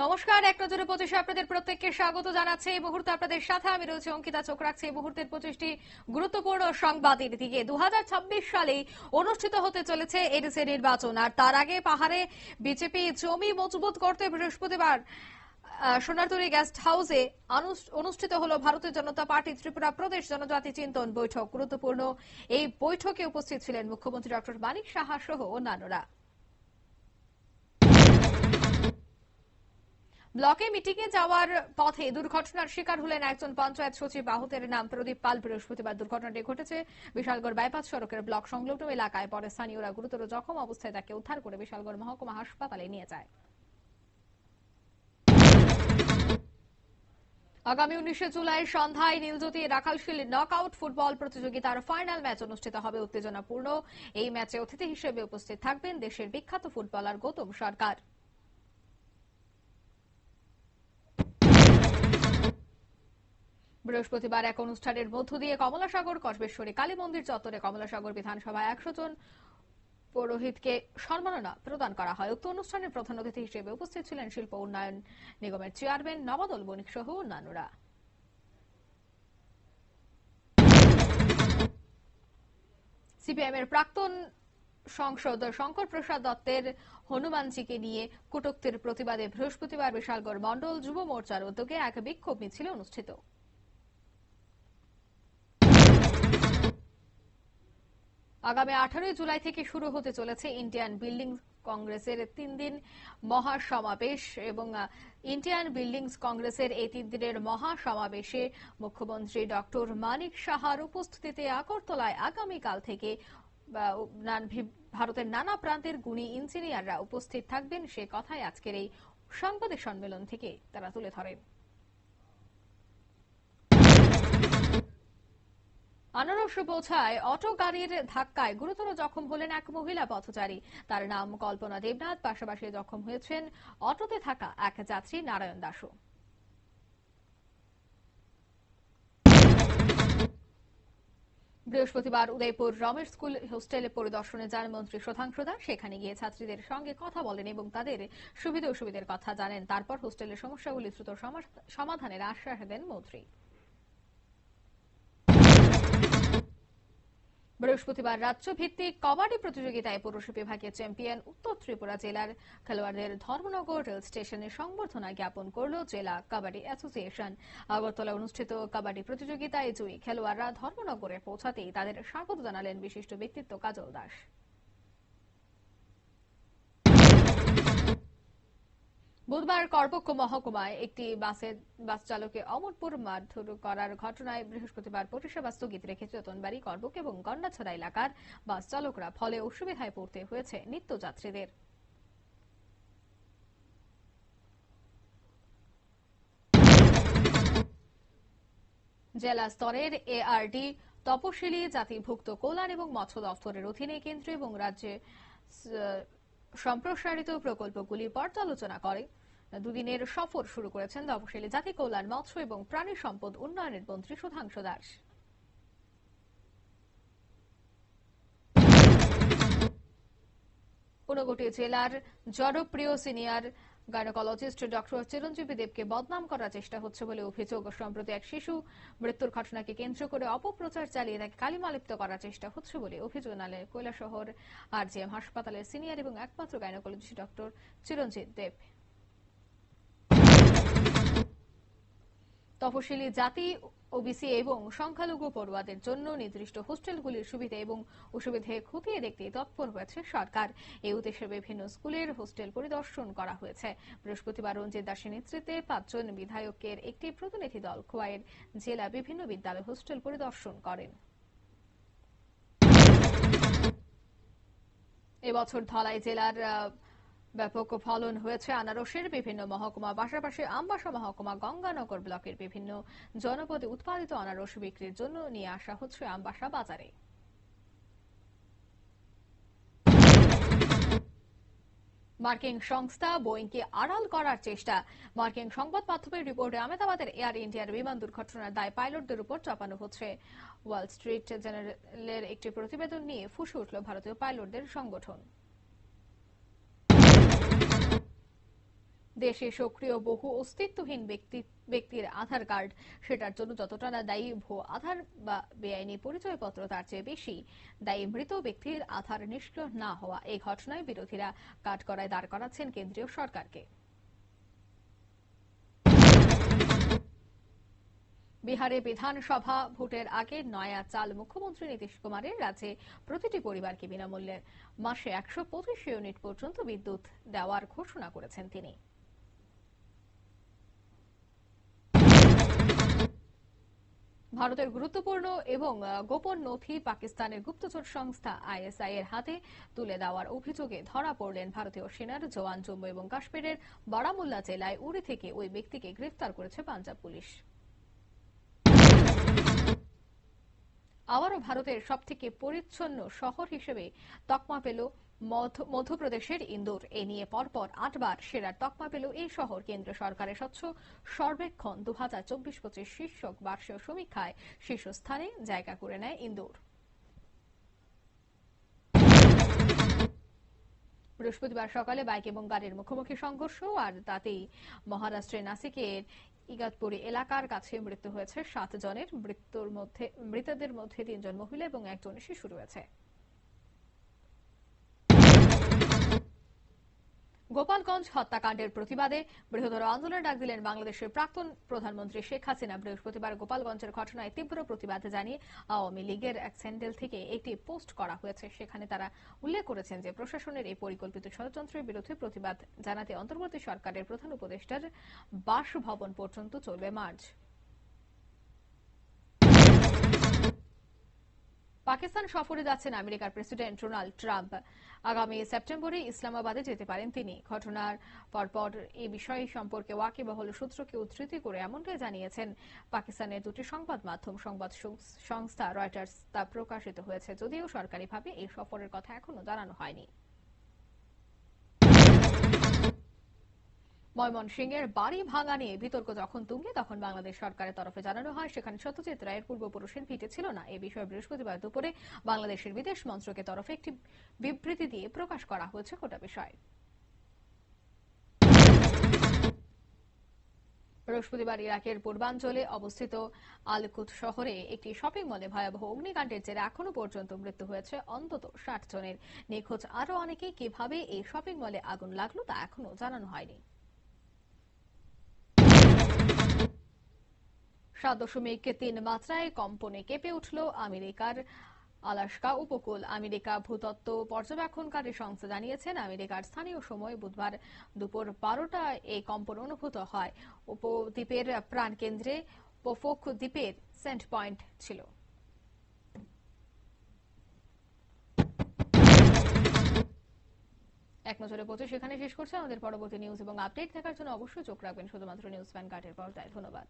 নমস্কার, এক নজরে পঁচিশে আপনাদের প্রত্যেককে স্বাগত জানাচ্ছে। এই মুহূর্তে আপনাদের সাথে আমি রয়েছে অঙ্কিতা, চোখ রাখছি এই মুহূর্তের পঁচিশটি গুরুত্বপূর্ণ সংবাদের দিকে দু সালে অনুষ্ঠিত হতে চলেছে এডিসি নির্বাচন, আর তার আগে পাহাড়ে বিজেপি জমি মজবুত করতে বৃহস্পতিবার সোনারতরী গেস্ট হাউসে অনুষ্ঠিত হল ভারতীয় জনতা পার্টি ত্রিপুরা প্রদেশ জনজাতি চিন্তন বৈঠক। গুরুত্বপূর্ণ এই বৈঠকে উপস্থিত ছিলেন মুখ্যমন্ত্রী ডক্টর মানিক সাহা সহ অন্যান্যরা। ব্লকে মিটিংয়ে যাওয়ার পথে দুর্ঘটনার শিকার হলেন একজন পঞ্চায়েত সচিব আহতের নাম প্রদীপ পাল। বৃহস্পতিবার দুর্ঘটনাটি ঘটেছে। বিশালগড় বাইপাস সড়কের ব্লক সংলগ্ন এলাকায়। পরে স্থানীয়রা গুরুতর জখম অবস্থায় তাকে উদ্ধার করে বিশালগড় মহকুমা হাসপাতালে নিয়ে যায়। আগামী উনিশে জুলাই সন্ধ্যায় নীলজ্যোতি রাখালশীল নকআউট ফুটবল প্রতিযোগিতার ফাইনাল ম্যাচ অনুষ্ঠিত হবে উত্তেজনাপূর্ণ। এই ম্যাচে অতিথি হিসেবে উপস্থিত থাকবেন দেশের বিখ্যাত ফুটবলার গৌতম সরকার। বৃহস্পতিবার এক অনুষ্ঠানের মধ্য দিয়ে কমলাসাগর, কসবেশ্বরী কালী মন্দির চত্বরে কমলাসাগর বিধানসভায় একশো জন পুরোহিতকে সম্মাননা প্রদান করা হয়। উক্ত অনুষ্ঠানের প্রধান অতিথি হিসেবে উপস্থিত ছিলেন শিল্প উন্নয়ন নিগমের চেয়ারম্যান নবাদল বণিক সহ অন্যান্যরা। সিপিআইএম এর প্রাক্তন সংসদ শঙ্কর প্রসাদ দত্তের হনুমানজিকে নিয়ে কটুক্তির প্রতিবাদে বৃহস্পতিবার বিশালগড় মণ্ডল যুব মোর্চার উদ্যোগে এক বিক্ষোভ মিছিল অনুষ্ঠিত। আগামী আঠারোই জুলাই থেকে শুরু হতে চলেছে ইন্ডিয়ান বিল্ডিং কংগ্রেসের তিন দিন মহাসমাবেশ এবং ইন্ডিয়ান বিল্ডিংস কংগ্রেসের এই তিন দিনের মহাসমাবেশে মুখ্যমন্ত্রী ডক্টর মানিক সাহার উপস্থিতিতে আগরতলায় আগামীকাল থেকে ভারতের নানা প্রান্তের গুণী ইঞ্জিনিয়াররা উপস্থিত থাকবেন। সে কথাই আজকের এই সাংবাদিক সম্মেলন থেকে তারা তুলে ধরেন। আনারস বোঝায় অটো গাড়ির ধাক্কায় গুরুতর জখম হলেন এক মহিলা পথচারী। তার নাম কল্পনা দেবনাথ, পাশাপাশি জখম হয়েছেন অটোতে থাকা এক যাত্রী নারায়ণ দাসও। বৃহস্পতিবার উদয়পুর রমেশ স্কুল হোস্টেলে পরিদর্শনে যান মন্ত্রী শতাংশ দাস। সেখানে গিয়ে ছাত্রীদের সঙ্গে কথা বলেন এবং তাদের সুবিধা অসুবিধার কথা জানেন। তারপর হোস্টেলের সমস্যাগুলি দ্রুত সমাধানের আশ্বাস দেন মন্ত্রী। বৃহস্পতিবার রাজ্য ভিত্তিক কবাডি প্রতিযোগিতায় পুরুষ বিভাগে চ্যাম্পিয়ন উত্তর ত্রিপুরা জেলার খেলোয়াড়দের ধর্মনগর রেল স্টেশনে সংবর্ধনা জ্ঞাপন করল জেলা কাবাডি অ্যাসোসিয়েশন। আগরতলা অনুষ্ঠিত কাবাডি প্রতিযোগিতায় জয়ী খেলোয়াড়রা ধর্মনগরে পৌঁছাতেই তাদের স্বাগত জানালেন বিশিষ্ট ব্যক্তিত্ব কাজল দাস। বুধবার করপক্ষ মহকুমায় একটি বাসের বাস চালকে অমরপুর মারধর করার ঘটনায় বৃহস্পতিবার পরিষেবা স্থগিত রেখে চতনবাড়ি করবক এবং গন্ডাছড়া এলাকার বাস চালকরা ফলে অসুবিধায় পড়তে হয়েছে নিত্যযাত্রীদের। জেলা স্তরের এআরডি, তপশিলি, জাতিভুক্ত, কল্যাণ এবং মৎস্য দফতরের অধীনে কেন্দ্র এবং রাজ্যে সম্প্রসারিত প্রকল্পগুলি পর্যালোচনা করে। দুদিনের সফর শুরু করেছেন তপশিলি জাতি কল্যাণ, মৎস্য এবং প্রাণী সম্পদ উন্নয়নের মন্ত্রী সুধাংশু দাস। জেলার জনপ্রিয় সিনিয়র গাইনোকোলজিস্ট ডক্টর চিরঞ্জীবী দেবকে বদনাম করার চেষ্টা হচ্ছে বলে অভিযোগ। সম্প্রতি এক শিশু মৃত্যুর ঘটনাকে কেন্দ্র করে অপপ্রচার চালিয়ে তাকে কালিমালিপ্ত করার চেষ্টা হচ্ছে বলে অভিযোগ নালে কৈলাসহর এম হাসপাতালের সিনিয়র এবং একমাত্র গাইনোকোলজিস্ট ডক্টর চিরঞ্জিত দেব। তপশিলি জাতি, ওবিসি এবং সংখ্যালঘু পড়ুয়াদের জন্য নির্দিষ্ট হোস্টেলগুলির সুবিধা এবং অসুবিধে খতিয়ে দেখতে তৎপর হয়েছে সরকার। এই উদ্দেশ্যে বিভিন্ন স্কুলের হোস্টেল পরিদর্শন করা হয়েছে। বৃহস্পতিবার রঞ্জিত দাসের নেতৃত্বে পাঁচজন বিধায়কের একটি প্রতিনিধি দল খোয়াইয়ের জেলা বিভিন্ন বিদ্যালয় হোস্টেল পরিদর্শন করেন। এবছর ধলাই জেলার ব্যাপক ফলন হয়েছে আনারসের বিভিন্ন মহকুমা, পাশাপাশি আমবাসা মহকুমা, গঙ্গানগর ব্লকের বিভিন্ন জনপদে উৎপাদিত আনারস বিক্রির জন্য নিয়ে আসা হচ্ছে আমবাসা বাজারে। মার্কিং সংস্থা বোয়িংকে আড়াল করার চেষ্টা। মার্কিং সংবাদ মাধ্যমের রিপোর্টে আহমেদাবাদের এয়ার ইন্ডিয়ার বিমান দুর্ঘটনার দায় পাইলটদের উপর চাপানো হচ্ছে। ওয়াল স্ট্রিট জার্নালের একটি প্রতিবেদন নিয়ে ফুসে উঠল ভারতীয় পাইলটদের সংগঠন। দেশে সক্রিয় বহু অস্তিত্বহীন ব্যক্তি, ব্যক্তির আধার কার্ড, সেটার জন্য যতটা না দায়ী, ভুয়ো আধার বা বেআইনি পরিচয়পত্র তার চেয়ে বেশি। দায়ী মৃত ব্যক্তির আধার নিষ্ক্রিয় না হওয়া এই ঘটনায় বিরোধীরা কাঠগড়ায় দাঁড় করাচ্ছেন কেন্দ্রীয় সরকারকে। বিহারে বিধানসভা ভোটের আগে নয়া চাল মুখ্যমন্ত্রী নীতিশ কুমারের রাজ্যে প্রতিটি পরিবারকে বিনামূল্যে মাসে একশো পঁচিশ ইউনিট পর্যন্ত বিদ্যুৎ দেওয়ার ঘোষণা করেছেন তিনি। ভারতের গুরুত্বপূর্ণ এবং গোপন নথি পাকিস্তানের গুপ্তচর সংস্থা আইএসআই এর হাতে তুলে দেওয়ার অভিযোগে ধরা পড়লেন ভারতীয় সেনার জওয়ান জম্মু এবং কাশ্মীরের বারামুল্লা জেলায় উড়ি থেকে ওই ব্যক্তিকে গ্রেফতার করেছে পাঞ্জাব পুলিশ। আবারও ভারতের সবথেকে পরিচ্ছন্ন শহর হিসেবে তকমা পেল মধ্য- মধ্যপ্রদেশের ইন্দোর। এ নিয়ে পরপর আটবার সেরার তকমা পেল এই শহর। কেন্দ্র সরকারের স্বচ্ছ সর্বেক্ষণ। দু হাজার চব্বিশ পঁচিশ শীর্ষক বার্ষিক সমীক্ষায় শীর্ষস্থানে জায়গা করে নেয় ইন্দোর। বৃহস্পতিবার সকালে বাইক এবং গাড়ির মুখোমুখি সংঘর্ষ, আর তাতেই মহারাষ্ট্রের নাসিকের ইগাতপুরি এলাকার কাছে মৃত্যু হয়েছে সাত জনের। মৃত্যুর মধ্যে, মৃতদের মধ্যে তিনজন মহিলা এবং একজন শিশু রয়েছে। গোপালগঞ্জ হত্যাকাণ্ডের প্রতিবাদে বৃহত্তর আন্দোলন ডাক দিলেন বাংলাদেশের প্রাক্তন প্রধানমন্ত্রী শেখ হাসিনা। বৃহস্পতিবার গোপালগঞ্জের ঘটনায় তীব্র প্রতিবাদ জানিয়ে আওয়ামী লীগের এক স্যান্ডেল থেকে একটি পোস্ট করা হয়েছে। সেখানে তারা উল্লেখ করেছেন যে প্রশাসনের এই পরিকল্পিত ষড়যন্ত্রের বিরুদ্ধে প্রতিবাদ জানাতে অন্তর্বর্তী সরকারের প্রধান উপদেষ্টার বাসভবন পর্যন্ত চলবে মার্চ। পাকিস্তান সফরে যাচ্ছেন আমেরিকার প্রেসিডেন্ট ডোনাল্ড ট্রাম্প। আগামী সেপ্টেম্বরে ইসলামাবাদে যেতে পারেন তিনি। ঘটনার পরপর এই বিষয় সম্পর্কে ওয়াকিবহল সূত্রকে উদ্ধৃতি করে এমনটাই জানিয়েছেন পাকিস্তানের দুটি সংবাদ মাধ্যম, সংবাদ সংস্থা রয়টার্স। তা প্রকাশিত হয়েছে যদিও সরকারিভাবে এই সফরের কথা এখনও জানানো হয়নি। ময়মনসিংহের বাড়ি ভাঙা নিয়ে বিতর্ক যখন তুঙ্গে, তখন বাংলাদেশ সরকারের তরফে জানানো হয়, সেখানে সত্যজিৎ রায়ের পূর্বপুরুষের ভিটে ছিল না। এ বিষয়ে বৃহস্পতিবার দুপুরে বাংলাদেশের বিদেশ মন্ত্রকের তরফে একটি বিবৃতি দিয়ে প্রকাশ করা হয়েছে গোটা বিষয়। বৃহস্পতিবার ইরাকের পূর্বাঞ্চলে অবস্থিত আলকুত শহরে একটি শপিং মলে ভয়াবহ অগ্নিকাণ্ডের জেরে এখনও পর্যন্ত মৃত্যু হয়েছে অন্তত ষাট জনের। নিখোঁজ আরও অনেকে কীভাবে এই শপিং মলে আগুন লাগল তা এখনও জানানো হয়নি। সাত দশমিক তিন মাত্রায় কম্পনে কেঁপে উঠল আমেরিকার আলাস্কা উপকূল। আমেরিকা ভূতত্ত্ব পর্যবেক্ষণকারী সংস্থা জানিয়েছেন, আমেরিকার স্থানীয় সময় বুধবার দুপুর বারোটায় এই কম্পন অনুভূত হয়। উপদ্বীপের প্রাণকেন্দ্রে পোফোক দ্বীপের সেন্ট পয়েন্ট ছিল। এক নজরে পৌঁছে সেখানে শেষ করছে আমাদের পরবর্তী নিউজ এবং আপডেট দেখার জন্য অবশ্যই চোখ রাখবেন শুধুমাত্র নিউজ ভ্যানগার্ডের পর্দায়। ধন্যবাদ।